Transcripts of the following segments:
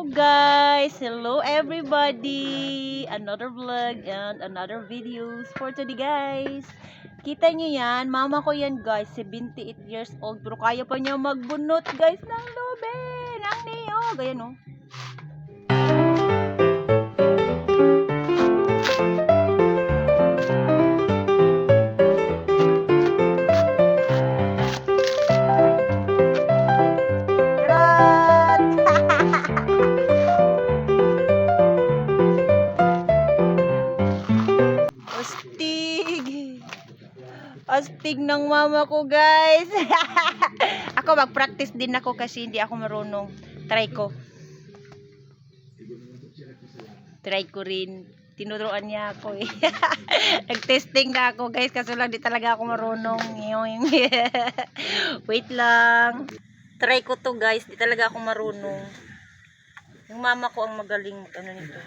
Hello guys! Hello everybody! Another vlog and another videos for today guys. Kita nyo yan, mama ko yan guys, 78 years old pero kaya pa niya magbunot guys ng lube, ng niyog. Ayan oh. Astig ng mama ko, guys. ako mag-practice din ako kasi hindi ako marunong. Try ko. Try ko rin. Tinuruan niya ako eh. Nag-testing na ako, guys. Kaso lang di talaga ako marunong. Wait lang. Try ko to, guys. Di talaga ako marunong. Yung mama ko ang magaling mag ano nito.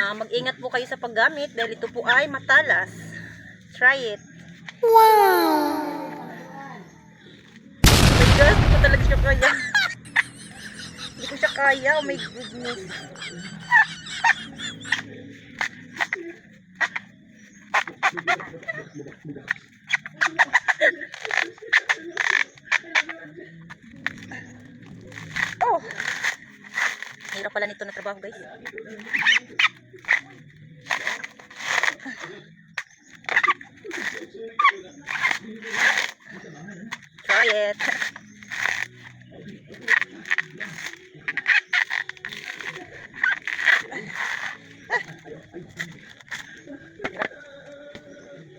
Ah, mag-ingat po kayo sa paggamit dahil ito po ay matalas. Try it. Wow! Oh my God, hindi ko talaga siya kaya. hindi ko siya kaya. Oh my goodness. Oh! Hirap pala nito na trabaho, guys. Try it.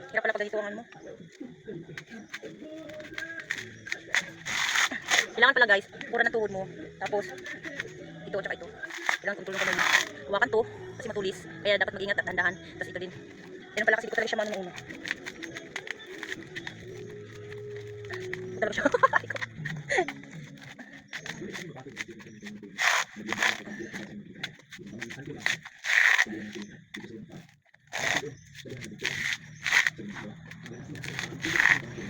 Hirap pala pag ganito ang ano mo. Kailangan pala guys, pura na tuhod mo. Tapos, ito at saka ito. Kailangan tutulong ka nun. Hawakan to, kasi matulis. Kaya dapat mag-ingat at dahan Tapos ito din. Yan pala kasi di ko talaga siya mano talaga siya.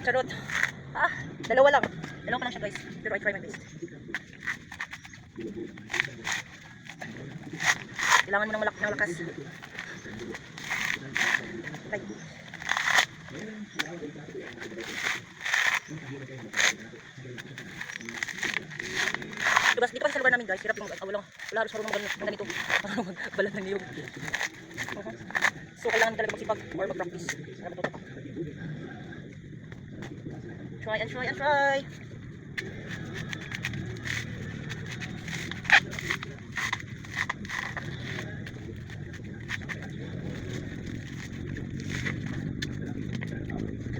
Charot. Ah, dalawa lang. Dalawa pa lang siya guys. Pero I try my best. Kailangan mo ng, malak ng lakas. Ay. Diba, dito kasi sa lugar namin guys, hirap yung, ah, walang, wala halos marunong mag- ng ganito. Marunong magbalat ng niyog. Uh-huh. So, kailangan talaga magsipag or mag-practice. Try and try and try.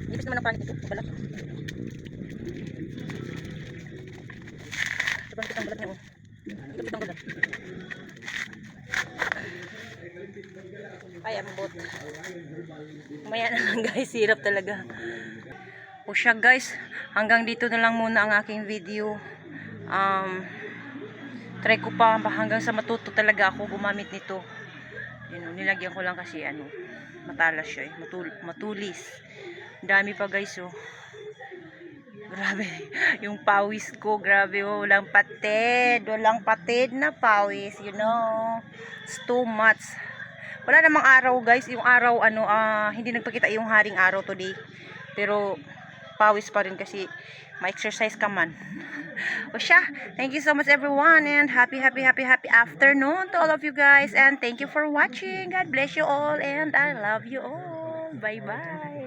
Nipis naman ang pangit nito. Balat. Balat niya. Oh. Nipis ang balat. Ay, ambot. Mamaya na lang guys. Hirap talaga. O siya guys. Hanggang dito na lang muna ang aking video. Um, try ko pa hanggang sa matuto talaga ako gumamit nito. Yun, oh, nilagyan ko lang kasi ano, matalas siya eh. Matul matulis. Dami pa guys oh. Grabe. Yung pawis ko, grabe oh. Walang patid. Walang patid na pawis. You know. It's too much. Wala namang araw guys. Yung araw, ano, ah, hindi nagpakita yung haring araw today. Pero, pawis pa rin kasi ma-exercise ka man. o siya, thank you so much everyone and happy, happy, happy, happy afternoon to all of you guys and thank you for watching. God bless you all and I love you all. Bye-bye.